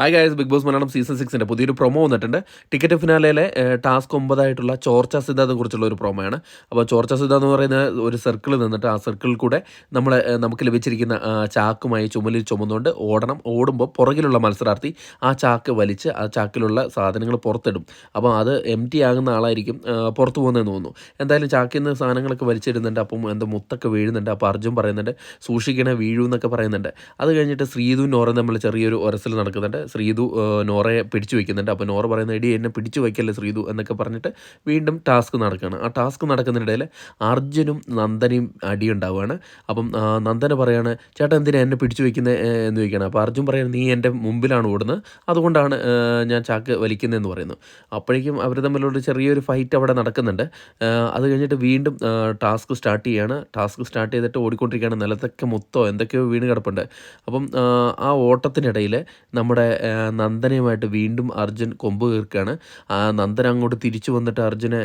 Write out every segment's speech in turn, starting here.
Hi guys Bigg Boss Malayalam season സിക്സിന്റെ പുതിയൊരു promo വന്നിട്ടുണ്ട്. Ticket ഫിനാലയിലെ task ഒമ്പതായിട്ടുള്ള ചോർച്ച സിദ്ധാന്തം കുറിച്ചുള്ള ഒരു പ്രൊമോയാണ് അപ്പോൾ ചോർച്ച സിദ്ധാന്തം എന്ന് പറയുന്ന ഒരു സർക്കിൾ നിന്നിട്ട് ആ സർക്കിളിൽ കൂടെ നമ്മൾ നമുക്ക് ലഭിച്ചിരിക്കുന്ന ചാക്കുമായി ചുമലിൽ ചുമന്നുകൊണ്ട് ഓടണം. ഓടുമ്പോൾ പുറകിലുള്ള മത്സരാർത്ഥി ആ ചാക്ക് വലിച്ച് ആ ചാക്കിലുള്ള സാധനങ്ങൾ പുറത്തിടും. അപ്പോൾ അത് എം ടി ആകുന്ന ആളായിരിക്കും ആ, പുറത്തു പോകുന്നതെന്ന് തോന്നുന്നു. എന്തായാലും ചാക്കിൽ നിന്ന് സാധനങ്ങളൊക്കെ വലിച്ചിടുന്നുണ്ട്. അപ്പം എന്താ മുത്തൊക്കെ വീഴുന്നുണ്ട്. അപ്പോൾ അർജുൻ പറയുന്നുണ്ട് സൂക്ഷിക്കണേ വീഴൂ എന്നൊക്കെ പറയുന്നുണ്ട്. അത് കഴിഞ്ഞിട്ട് ശ്രീതു നോറും തമ്മിൽ ചെറിയൊരു ഒരസൽ നടക്കുന്നുണ്ട്. ശ്രീതു നോറയെ പിടിച്ചു വയ്ക്കുന്നുണ്ട് അപ്പോൾ നോറ പറയുന്ന എടി എന്നെ പിടിച്ചു വയ്ക്കല്ലേ ശ്രീതു? എന്നൊക്കെ പറഞ്ഞിട്ട് വീണ്ടും ടാസ്ക് നടക്കുകയാണ് ആ ടാസ്ക് നടക്കുന്നതിനിടയിൽ അർജുനും നന്ദനയും അടിയുണ്ടാവുകയാണ് അപ്പം നന്ദന പറയാണ് ചേട്ടൻ എന്തിനാ എന്നെ പിടിച്ചു വയ്ക്കുന്നത് എന്ന് ചോദിക്കുകയാണ്. അപ്പോൾ അർജുൻ പറയുന്നത് നീ എന്റെ മുമ്പിലാണ് ഓടുന്നത്. അതുകൊണ്ടാണ് ഞാൻ ചാക്ക് വലിക്കുന്നതെന്ന് പറയുന്നു അപ്പോഴേക്കും അവർ തമ്മിലുള്ള ചെറിയൊരു ഫൈറ്റ് അവിടെ നടക്കുന്നുണ്ട്. അത് കഴിഞ്ഞിട്ട് വീണ്ടും ടാസ്ക് സ്റ്റാർട്ട് ചെയ്യുകയാണ് ടാസ്ക് സ്റ്റാർട്ട് ചെയ്തിട്ട് ഓടിക്കൊണ്ടിരിക്കുകയാണ്. നിലത്തൊക്കെ മൊത്തം എന്തൊക്കെയോ വീണ് കിടപ്പുണ്ട്. അപ്പം ആ, ഓട്ടത്തിനിടയിൽ നമ്മുടെ നന്ദനയുമായിട്ട് വീണ്ടും അർജുൻ കൊമ്പ് കീർക്കുകയാണ്. ആ നന്ദന അങ്ങോട്ട് തിരിച്ചു വന്നിട്ട് അർജുനെ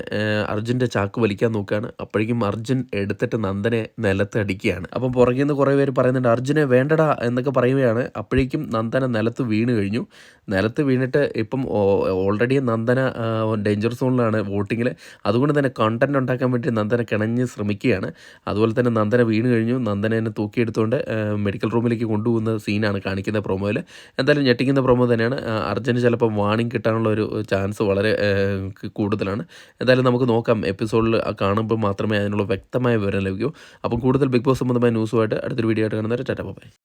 അർജുന്റെ ചാക്ക് വലിക്കാൻ നോക്കുകയാണ്. അപ്പോഴേക്കും അർജുൻ എടുത്തിട്ട് നന്ദനെ നിലത്ത് അടിക്കുകയാണ് അപ്പം പുറകിൽ നിന്ന് കുറേ പേര് പറയുന്നുണ്ട് അർജുനെ വേണ്ടടാ എന്നൊക്കെ പറയുകയാണ്. അപ്പോഴേക്കും നന്ദന നിലത്ത് വീണ് കഴിഞ്ഞു. നിലത്ത് വീണിട്ട് ഇപ്പം ഓൾറെഡി നന്ദന ഡേഞ്ചർ സോണിലാണ് വോട്ടിങ്ങിൽ അതുകൊണ്ട് തന്നെ കണ്ടന്റ് ഉണ്ടാക്കാൻ വേണ്ടി നന്ദന കിണഞ്ഞ് ശ്രമിക്കുകയാണ്. അതുപോലെ തന്നെ നന്ദന വീണ് കഴിഞ്ഞു. നന്ദനെ തൂക്കിയെടുത്തുകൊണ്ട് മെഡിക്കൽ റൂമിലേക്ക് കൊണ്ടുപോകുന്ന സീനാണ് കാണിക്കുന്ന പ്രൊമോയിൽ എന്തായാലും ഞെട്ടിക്കുന്ന പ്രൊമോ തന്നെയാണ്. അർജുന് ചിലപ്പോൾ വാണിംഗ് കിട്ടാനുള്ള ഒരു ചാൻസ് വളരെ കൂടുതലാണ്. എന്തായാലും നമുക്ക് നോക്കാം. എപ്പിസോഡിൽ കാണുമ്പോൾ മാത്രമേ അതിനുള്ള വ്യക്തമായ വിവരം ലഭിക്കൂ. അപ്പം കൂടുതൽ ബിഗ് ബോസ് സംബന്ധമായ ന്യൂസുമായിട്ട് അടുത്തൊരു വീഡിയോ ആയിട്ട് കാണുന്നവരെ ടാറ്റ ബൈ.